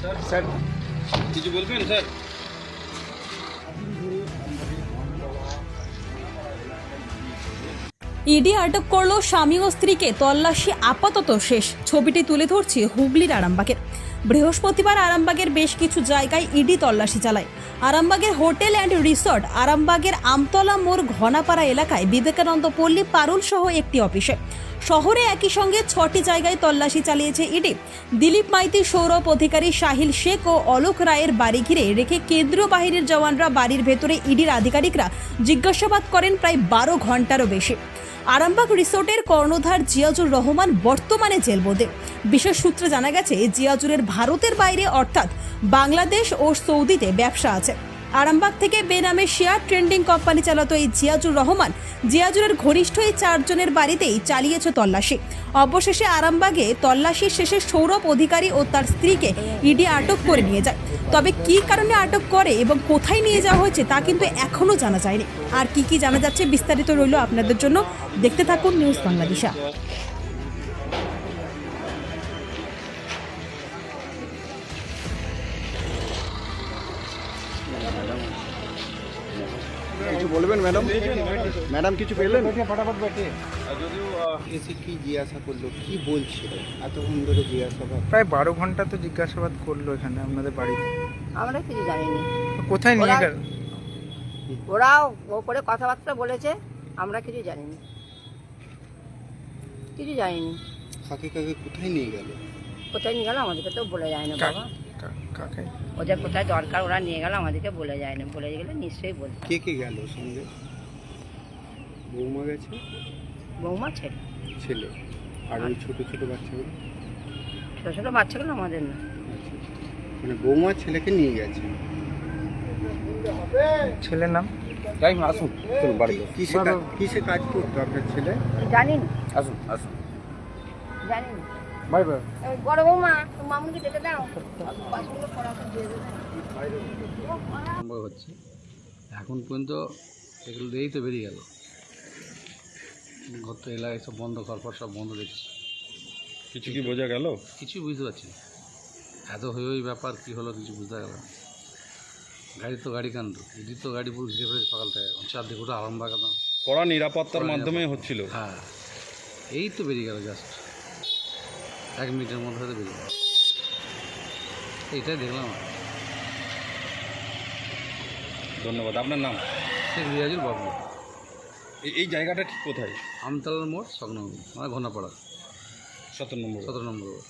Sir, কিছু বলবেন, sir? ED আটক করল স্বামী ও স্ত্রীকে, তল্লাশি আপাতত শেষ। ছবিটি তুলে ধরছে হুগলির আরামবাগের। বৃহস্পতিবার আরামবাগের বেশ কিছু জায়গায় ইডি তল্লাশি চালায়। আরামবাগের হোটেল অ্যান্ড রিসর্ট, আরামবাগের আমতলা মোড় ঘনাপাড়া এলাকায় বিবেকানন্দ পল্লী পারুল সহ একটি অফিসে। শহরে একই সঙ্গে ছটি জায়গায় তল্লাশি চালিয়েছে ইডি। দিলীপ মাইতি, সৌরভ অধিকারী সাহিল শেখ ও অলোক রায়ের বাড়ি ঘিরে রেখে কেন্দ্রীয় বাহিনীর জওয়ানরা বাড়ির ভেতরে ইডির আধিকারিকরা জিজ্ঞাসাবাদ করেন প্রায় বারো ঘন্টারও বেশি। আরামবাগ রিসোর্টের কর্ণধার জিয়াজুর রহমান বর্তমানে জেলবদে বিশেষ সূত্রে জানা গেছে জিয়াজুরের ভারতের বাইরে অর্থাৎ বাংলাদেশ ও সৌদিতে ব্যবসা আছে। আরামবাগ থেকে বেনামে শেয়ার ট্রেন্ডিং কোম্পানি চালাতো এই জিয়াজুর রহমান জিয়াজুরের ঘনিষ্ঠ এই চারজনের বাড়িতেই চালিয়েছে তল্লাশি। অবশেষে আরামবাগে তল্লাশির শেষে সৌরভ অধিকারী ও তার স্ত্রীকে ইডি আটক করে নিয়ে যায়। তবে কী কারণে আটক করে এবং কোথায় নিয়ে যাওয়া হয়েছে তা কিন্তু এখনও জানা যায়নি। আর কি কি জানা যাচ্ছে বিস্তারিত রইল আপনাদের জন্য। দেখতে থাকুন নিউজ বাংলাদেশা কিছু বলবেন ম্যাডাম? ম্যাডাম কিছু পেলেন? যদিও এসে কি জিজ্ঞাসা করল কি বলছিল এতক্ষণ ধরে জিজ্ঞাসাবাদ প্রায় বারো ঘণ্টা তো জিজ্ঞাসাবাদ করল এখানে আপনাদের বাড়িতে। আমরা কিছু জানিনি। কোথায় নিয়ে গেল? ওরাও ওপরে কথাবার্তা বলেছে আমরা কিছু জানিনি। কিছু জানিনি। কাকে কাকে কোথায় নিয়ে গেল? কোথায় নিয়ে গেল আমাদেরকে তো বলে যায় না বাবা। কাকে? ওদের কোথায় দরকার ওরা নিয়ে গেল আমাদেরকে বলে যায় না বলে গেলে নিশ্চয়ই বলতো কে কে গেল সঙ্গে? বৌমা গেছে? বৌমা ছেলে। ছেলে। আর ওই ছোট ছোট বাচ্চাগুলো? ছোটো ছোটো বাচ্চাগুলো আমাদের না। আচ্ছা। মানে বৌমা ছেলেকে নিয়ে গেছে। ছেলের নাম? টাইম আসুন চলুন বাড়ি কি- কিসে কাজ কিসে কাজ করতো আপনার ছেলে? জানি আসুন আসুন। জানি বড় বৌমা ডেকে দাও। হচ্ছে। এখন পর্যন্ত এগুলো দিয়েই তো বেরিয়ে গেল। গত এলাকায় সব বন্ধ পর সব বন্ধ দেখছি। কিছু কি বোঝা গেল? কিছুই বুঝতে পারছি না। এত হয়ে ওই ব্যাপার কী হলো কিছু বুঝতে গেল না। গাড়ি তো গাড়ি কাণ্ড ইডি তো গাড়ি পুরো ঘিরে ফেলেছে সকাল থেকে। এখন চারদিকে ওটা আরামবাগ একদম। কড়া নিরাপত্তার মাধ্যমে হচ্ছিল। হ্যাঁ এই তো বেরিয়ে গেল জাস্ট এক মিনিটের মধ্যে হয়তো বেরিয়ে যাবে। এইটাই দেখলাম ধন্যবাদ। আপনার নাম? শেখ রিয়াজুর বাবু। এই- জায়গাটা ঠিক কোথায়? আমতলার মোড় স্বপ্ন মানে ঘনাপাড়া। সতেরো নম্বর। সতেরো নম্বর।